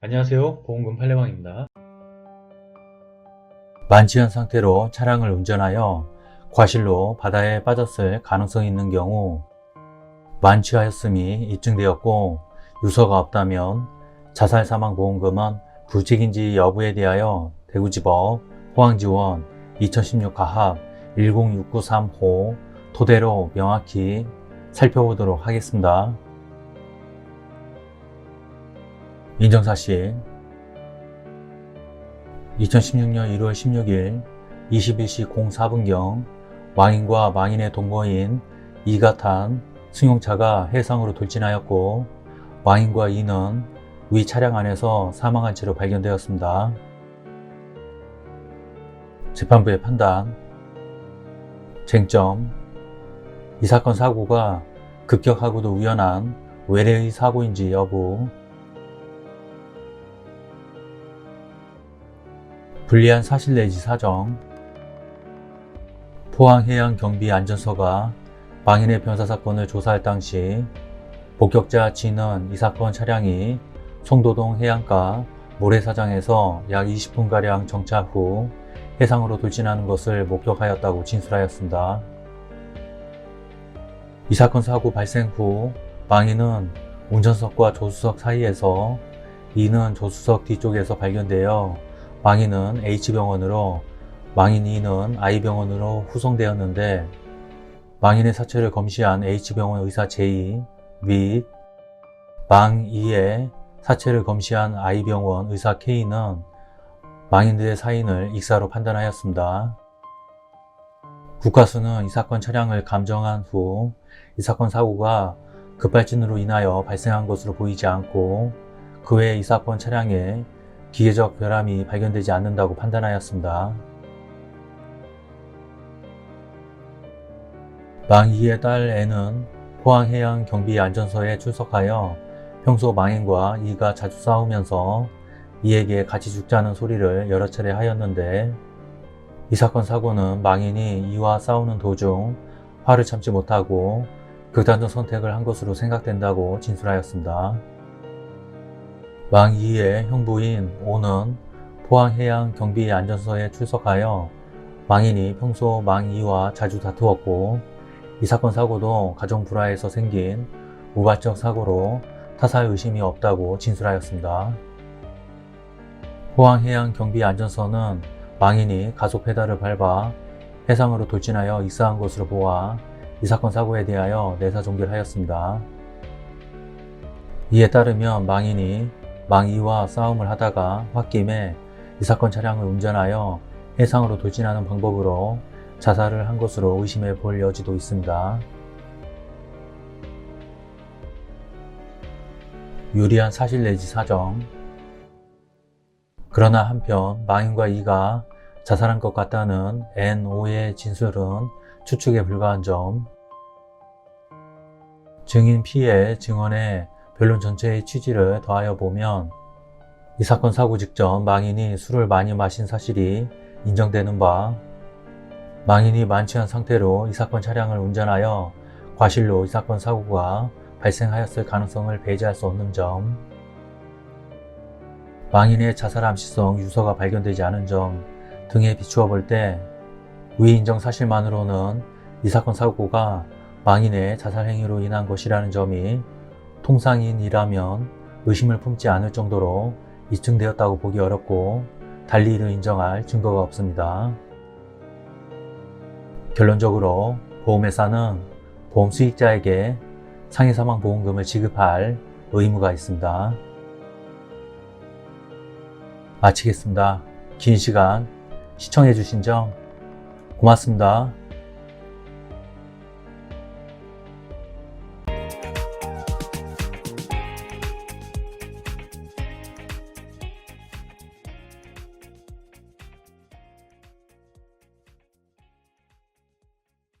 안녕하세요. 보험금 팔례방입니다. 만취한 상태로 차량을 운전하여 과실로 바다에 빠졌을 가능성이 있는 경우 만취하였음이 입증되었고 유서가 없다면 자살 사망 보험금은 부책인지 여부에 대하여 대구지법 포항지원 2016 가합 10693호 토대로 명확히 살펴보도록 하겠습니다. 인정사실 2016년 1월 16일 21시 04분경 망인과 망인의 동거인 이가 탄 승용차가 해상으로 돌진하였고 망인과 이는 위 차량 안에서 사망한 채로 발견되었습니다. 재판부의 판단. 쟁점. 이 사건 사고가 급격하고도 우연한 외래의 사고인지 여부 불리한 사실 내지 사정 포항해양경비안전서가 망인의 변사 사건을 조사할 당시 목격자 진은 이 사건 차량이 송도동 해안가 모래사장에서 약 20분가량 정차 후 해상으로 돌진하는 것을 목격하였다고 진술하였습니다. 이 사건 사고 발생 후 망인은 운전석과 조수석 사이에서 이는 조수석 뒤쪽에서 발견되어 망인은 H병원으로 망인 2는 I병원으로 후송되었는데 망인의 사체를 검시한 H병원 의사 J 및망 2의 사체를 검시한 I병원 의사 K는 망인들의 사인을 익사로 판단하였습니다. 국가수는 이 사건 차량을 감정한 후 이 사건 사고가 급발진으로 인하여 발생한 것으로 보이지 않고 그 외에 이 사건 차량에 기계적 결함이 발견되지 않는다고 판단하였습니다. 망이의 딸 N은 포항해양경비안전서에 출석하여 평소 망인과 이가 자주 싸우면서 이에게 같이 죽자는 소리를 여러 차례 하였는데 이 사건 사고는 망인이 이와 싸우는 도중 화를 참지 못하고 극단적 선택을 한 것으로 생각된다고 진술하였습니다. 망 2의 형부인 오는 포항해양경비안전서에 출석하여 망인이 평소 망 2와 자주 다투었고 이 사건 사고도 가정 불화에서 생긴 우발적 사고로 타살 의심이 없다고 진술하였습니다. 포항해양경비안전서는 망인이 가속 페달을 밟아 해상으로 돌진하여 익사한 것으로 보아 이 사건 사고에 대하여 내사 종결하였습니다. 이에 따르면 망인이 망이와 싸움을 하다가 홧김에 이 사건 차량을 운전하여 해상으로 돌진하는 방법으로 자살을 한 것으로 의심해 볼 여지도 있습니다. 유리한 사실 내지 사정 그러나 한편 망인과 이가 자살한 것 같다는 N5의 진술은 추측에 불과한 점 증인 P의 증언에 변론 전체의 취지를 더하여 보면 이 사건 사고 직전 망인이 술을 많이 마신 사실이 인정되는 바 망인이 만취한 상태로 이 사건 차량을 운전하여 과실로 이 사건 사고가 발생하였을 가능성을 배제할 수 없는 점 망인의 자살 암시성 유서가 발견되지 않은 점 등에 비추어 볼 때 위 인정 사실만으로는 이 사건 사고가 망인의 자살 행위로 인한 것이라는 점이 통상인이라면 의심을 품지 않을 정도로 입증되었다고 보기 어렵고 달리 이를 인정할 증거가 없습니다. 결론적으로 보험회사는 보험 수익자에게 상해사망보험금을 지급할 의무가 있습니다. 마치겠습니다. 긴 시간 시청해주신 점 고맙습니다.